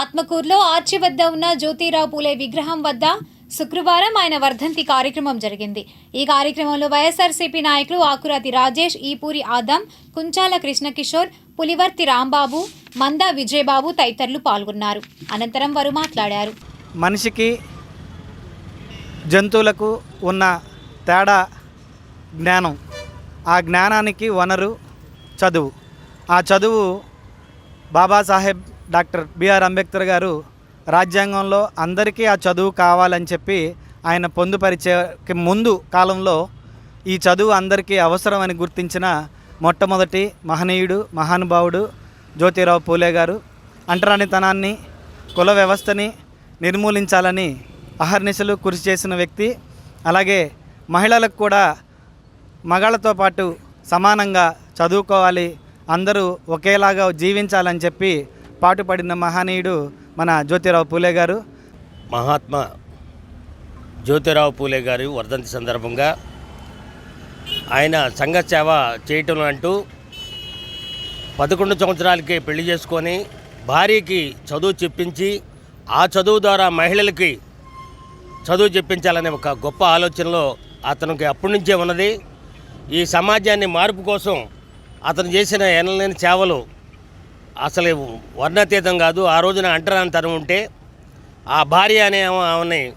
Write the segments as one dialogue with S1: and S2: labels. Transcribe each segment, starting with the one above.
S1: ఆత్మకూరులో ఆర్చి వద్ద ఉన్న జ్యోతిరావు పూలే విగ్రహం వద్ద శుక్రవారం ఆయన వర్ధంతి కార్యక్రమం జరిగింది. ఈ కార్యక్రమంలో వైఎస్ఆర్సీపీ నాయకులు ఆకురాతి రాజేష్ ఈపూరి ఆదం కుంచాల కృష్ణకిషోర్ పులివర్తి రాంబాబు మందా విజయబాబు తదితరులు పాల్గొన్నారు. అనంతరం వారు మాట్లాడారు.
S2: మనిషికి జంతువులకు ఉన్న తేడా జ్ఞానం. ఆ జ్ఞానానికి వనరు చదువు. ఆ చదువు బాబాసాహెబ్ డాక్టర్ బిఆర్ అంబేద్కర్ గారు రాజ్యాంగంలో అందరికీ ఆ చదువు కావాలని చెప్పి ఆయన పొందుపరిచేకి ముందు కాలంలో ఈ చదువు అందరికీ అవసరమని గుర్తించిన మొట్టమొదటి మహనీయుడు మహానుభావుడు జ్యోతిరావు పూలే గారు. అంటరానితనాన్ని కుల వ్యవస్థని నిర్మూలించాలని అహర్నిశలు కృషి చేసిన వ్యక్తి. అలాగే మహిళలకు కూడా మగాళ్ళతో పాటు సమానంగా చదువుకోవాలి అందరూ ఒకేలాగా జీవించాలని చెప్పి పాటుపడిన మహనీయుడు మన జ్యోతిరావు పూలే గారు.
S3: మహాత్మా జ్యోతిరావు పూలే గారి వర్ధంతి సందర్భంగా ఆయన సంఘ సేవ చేయటం అంటూ పదకొండు సంవత్సరాలకే పెళ్ళి చేసుకొని భార్యకి చదువు చెప్పించి ఆ చదువు ద్వారా మహిళలకి చదువు చెప్పించాలనే ఒక గొప్ప ఆలోచనలో అతనికి అప్పటి నుంచే ఉన్నది. ఈ సమాజాన్ని మార్పు కోసం అతను చేసిన ఎనలేని సేవలు అసలు వర్ణాతీతం కాదు. ఆ రోజున అంటరానితనం ఉంటే ఆ భార్య అనే ఆమె- ఆమెని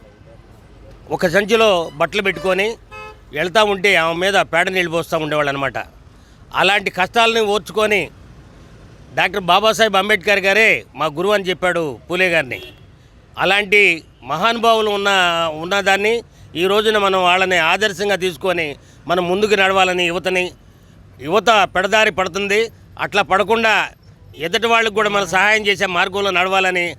S3: ఒక సంచిలో బట్టలు పెట్టుకొని వెళ్తూ ఉంటే ఆమె మీద పేడ నీళ్ళు పోస్తూ ఉండేవాళ్ళు అనమాట అలాంటి కష్టాలని ఓర్చుకొని డాక్టర్ బాబాసాహెబ్ అంబేద్కర్ గారే మా గురువు అని చెప్పాడు పూలే గారిని. అలాంటి మహానుభావులు ఉన్న ఉన్నదాన్ని ఈ రోజున మనం వాళ్ళని ఆదర్శంగా తీసుకొని మనం ముందుకు నడవాలని యువతని యువత పెడదారి పడుతుంది. అట్లా పడకుండా ఎదుటి వాళ్ళకు కూడా మనం సహాయం చేసే మార్గంలో నడవాలని